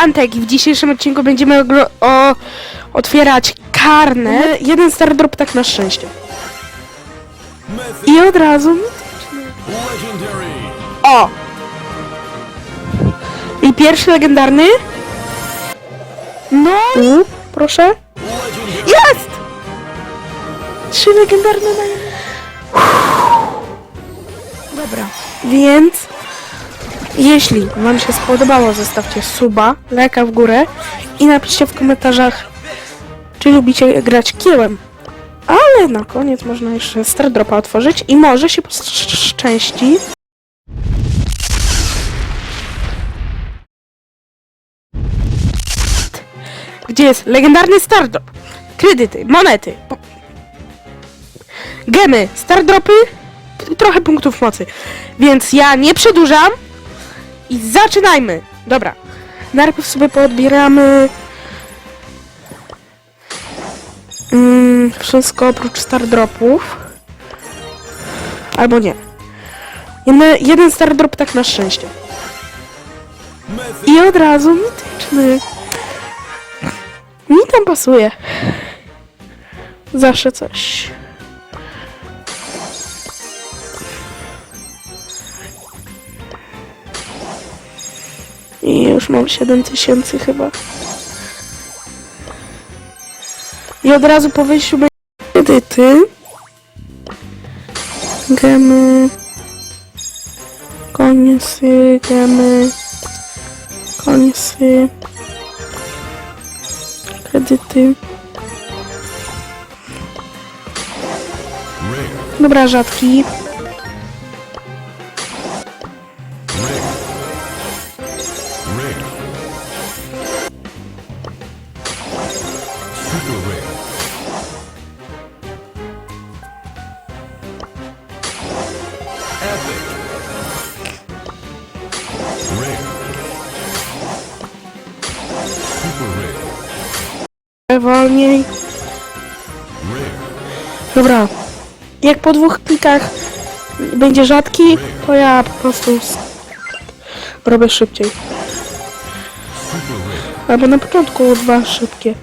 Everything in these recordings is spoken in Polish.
Antek i w dzisiejszym odcinku będziemy o, otwierać karne. Jeden star drop tak na szczęście. I od razu... O! I pierwszy legendarny. No i... Proszę. Jest! Trzy legendarne na. Dobra, więc jeśli Wam się spodobało, zostawcie suba, lajka w górę i napiszcie w komentarzach, czy lubicie grać kiełem. Ale na koniec można jeszcze Stardropa otworzyć i może się szczęści. Gdzie jest legendarny Stardrop? Kredyty, monety, po- gemy, Stardropy, trochę punktów mocy. Więc ja nie przedłużam i zaczynajmy. Dobra. Najpierw sobie poodbieramy mm, wszystko oprócz Stardropów. Albo nie. Jeden, jeden Stardrop tak na szczęście. I od razu mityczny. Mi tam pasuje. Zawsze coś. I już mam 7000 chyba. I od razu po wyjściu będzie kredyty. Gemy. Koniusy, gemy. Koniusy. Kredyty. Dobra, rzadki. Wolniej. Dobra. Jak po dwóch klikach będzie rzadki, to ja po prostu robię szybciej. Albo na początku dwa szybkie.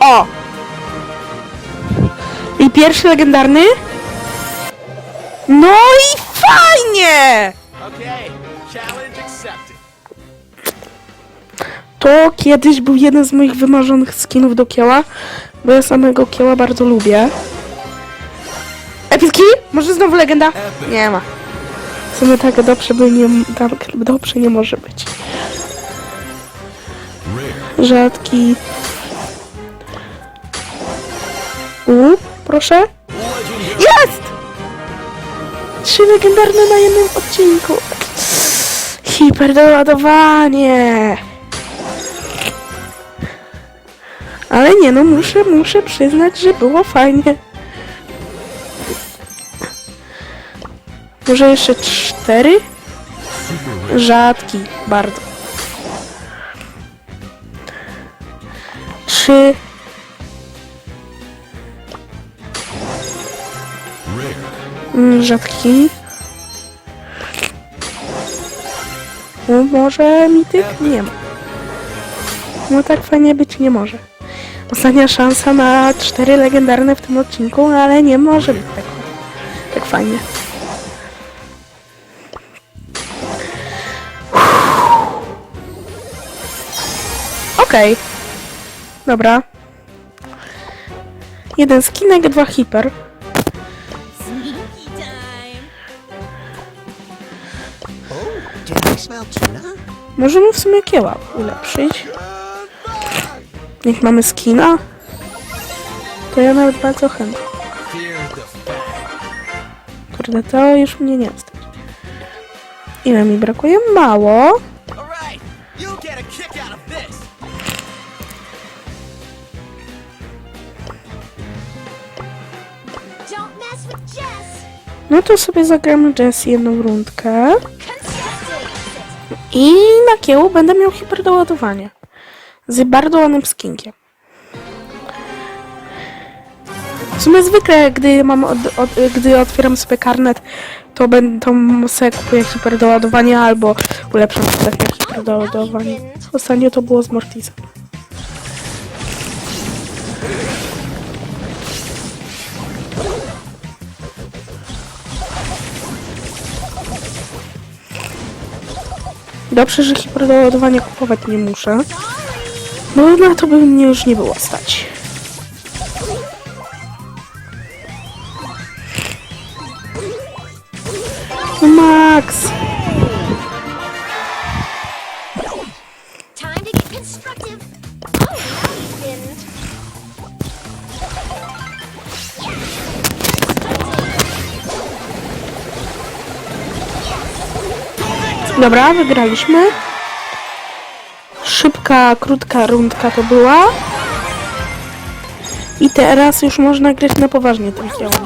O! I pierwszy legendarny? No i fajnie! Okay, To kiedyś był jeden z moich wymarzonych skinów do kieła, bo ja samego kieła bardzo lubię. Epicki? Może znowu legenda? Nie ma. W sumie tak dobrze by nie, tak dobrze nie może być. Rzadki. U, proszę. Jest! Trzy legendarne na jednym odcinku. Hiperdoładowanie. Ale nie no, muszę, muszę przyznać, że było fajnie. Może jeszcze cztery? Rzadki, bardzo. Trzy. Mm, Rzadki. No, może mi tych nie ma. No tak fajnie być nie może. Ostatnia szansa na cztery legendarne w tym odcinku, ale nie może być tak, tak fajnie. Okej. Dobra. Jeden skinek, dwa hiper. Możemy w sumie kieła ulepszyć. Niech mamy skina. To ja nawet bardzo chętnie. Kurde, to już mnie nie stać. Ile mi brakuje? Mało. No to sobie zagramy Jess jedną rundkę. I na kiełu będę miał hiperdoładowanie. Z bardzo ładnym skinkiem. sumie zwykle, gdy mam od, od, gdy otwieram sobie karnet, to będę sobie kupuję hiperdoładowanie albo ulepszam sobie takie hiperdoładowanie. Ostatnio to było z Mortisem. Dobrze, że hiperdoładowanie kupować nie muszę. Bo na to by mnie już nie było stać. No Max! Dobra, wygraliśmy. Szybka, krótka rundka to była. I teraz już można grać na poważnie tym friend?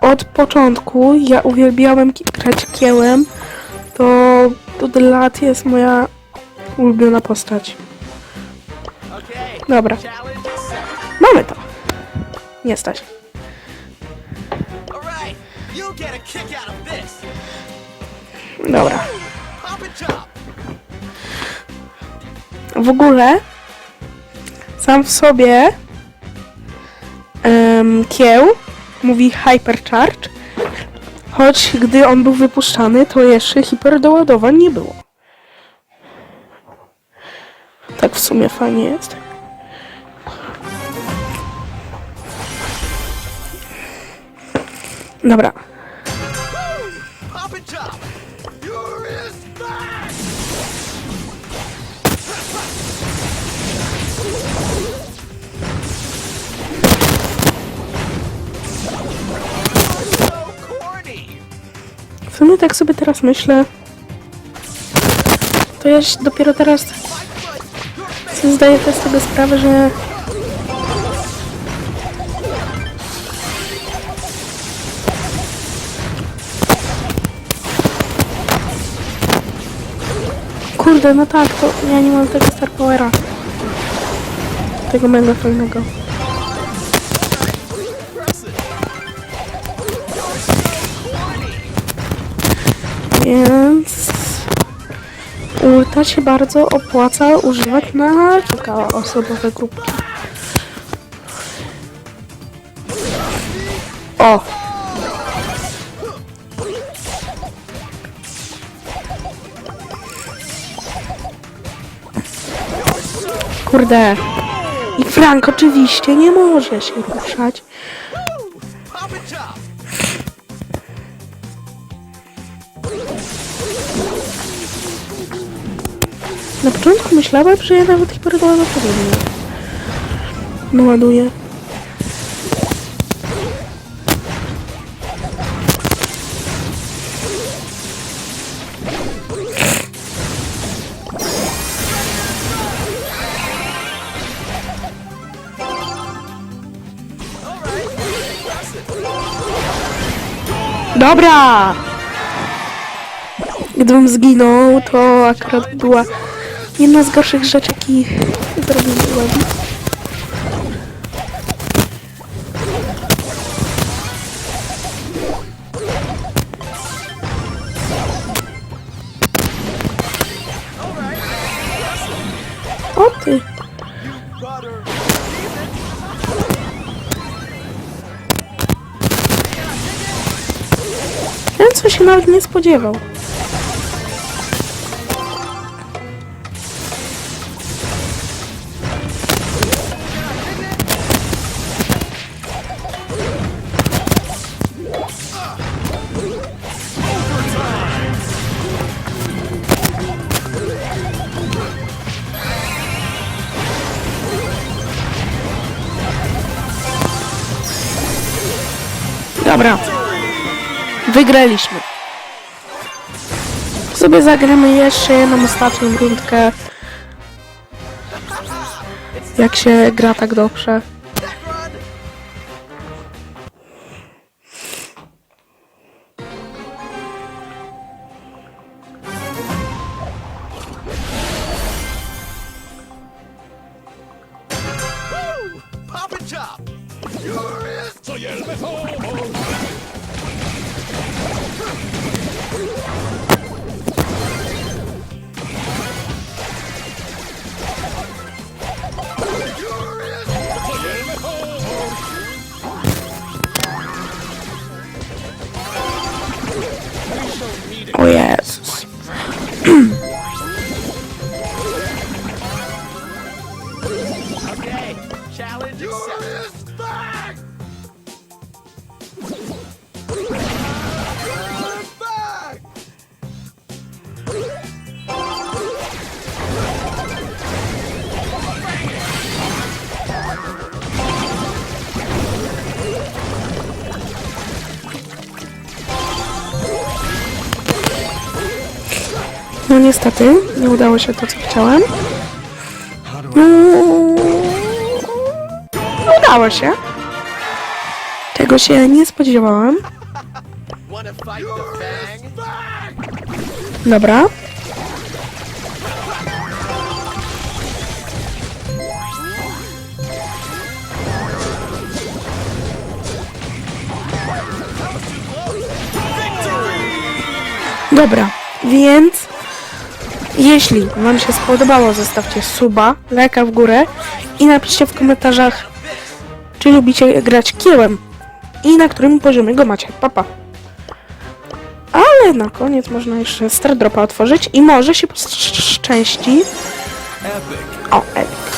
Od początku ja uwielbiałem grać kiełem. To od lat jest moja ulubiona postać. Dobra, mamy to. Nie stać. All right. You get a kick out of this. Dobra. W ogóle sam w sobie em, kieł mówi hypercharge, choć gdy on był wypuszczany, to jeszcze hiperdoładowań nie było. Tak w sumie fajnie jest. Dobra. Tak sobie teraz myślę. To ja dopiero teraz sobie zdaję też tego sprawę, że Kurde, no tak, to ja nie mam tego Star Powera. Tego mega fajnego. Ulta się bardzo opłaca używać na kilka osobowe grupki. O! Kurde. I Frank oczywiście nie może się ruszać. Na początku myślałem, że ja nawet hiperdoładowanie nie naładuję. Dobra! Gdybym zginął, to akurat była jedna z gorszych rzeczy, jaki zrobiłem. O ty! Ten co się nawet nie spodziewał. Dobra. Wygraliśmy. Sobie zagramy jeszcze jedną ostatnią rundkę. Jak się gra tak dobrze. O niestety, nie udało się to, co chciałem. No, udało się. Tego się nie spodziewałam. Dobra. Dobra, więc jeśli Wam się spodobało, zostawcie suba, lajka w górę i napiszcie w komentarzach, czy lubicie grać kiełem i na którym poziomie go macie. Papa. Ale na koniec można jeszcze Stardropa otworzyć i może się szczęści. O, Epic.